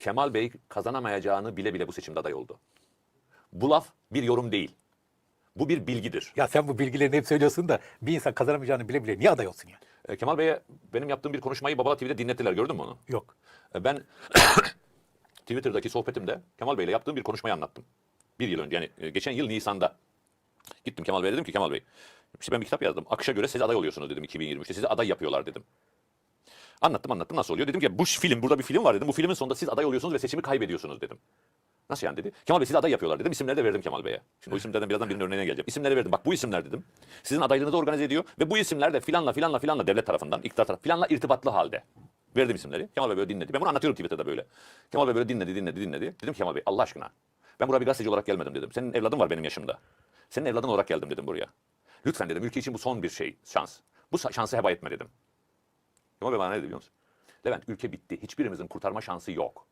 Kemal Bey kazanamayacağını bile bile bu seçimde aday oldu. Bu laf bir yorum değil. Bu bir bilgidir. Ya sen bu bilgilerini hep söylüyorsun da bir insan kazanamayacağını bile bile niye aday olsun yani? E, Kemal Bey'e benim yaptığım bir konuşmayı Babala TV'de dinlettiler. Gördün mü onu? Yok. E, Ben Twitter'daki sohbetimde Kemal Bey'le yaptığım bir konuşmayı anlattım. Bir yıl önce yani e, geçen yıl Nisan'da. Gittim Kemal Bey'e dedim ki Kemal Bey işte ben bir kitap yazdım. Akışa göre siz aday oluyorsunuz dedim 2023'te. Sizi aday yapıyorlar dedim. Anlattım anlattım nasıl oluyor. Dedim ki bu film burada bir film var dedim. Bu filmin sonunda siz aday oluyorsunuz ve seçimi kaybediyorsunuz dedim. Nasıl yani dedi. Kemal Bey sizi aday yapıyorlar dedim. İsimleri de verdim Kemal Bey'e. Şimdi o isimlerden birazdan birinin örneğine geleceğim. İsimleri verdim. Bak bu isimler dedim. Sizin adaylığınızı organize ediyor ve bu isimler de filanla filanla filanla devlet tarafından, iktidar tarafından filanla irtibatlı halde. Verdim isimleri. Kemal Bey böyle dinledi. Ben bunu anlatıyorum Twitter'da böyle. Kemal Bey böyle dinledi, dinledi, dinledi. Dedim Kemal Bey Allah aşkına. Ben buraya bir gazeteci olarak gelmedim dedim. Senin evladın var benim yaşımda. Senin evladın olarak geldim dedim buraya. Lütfen dedim ülke için bu son bir şey, şans. Bu şansı heba etme dedim. Kemal Bey bana ne dedi biliyor musun? Levent ülke bitti. Hiçbirimizin kurtarma şansı yok.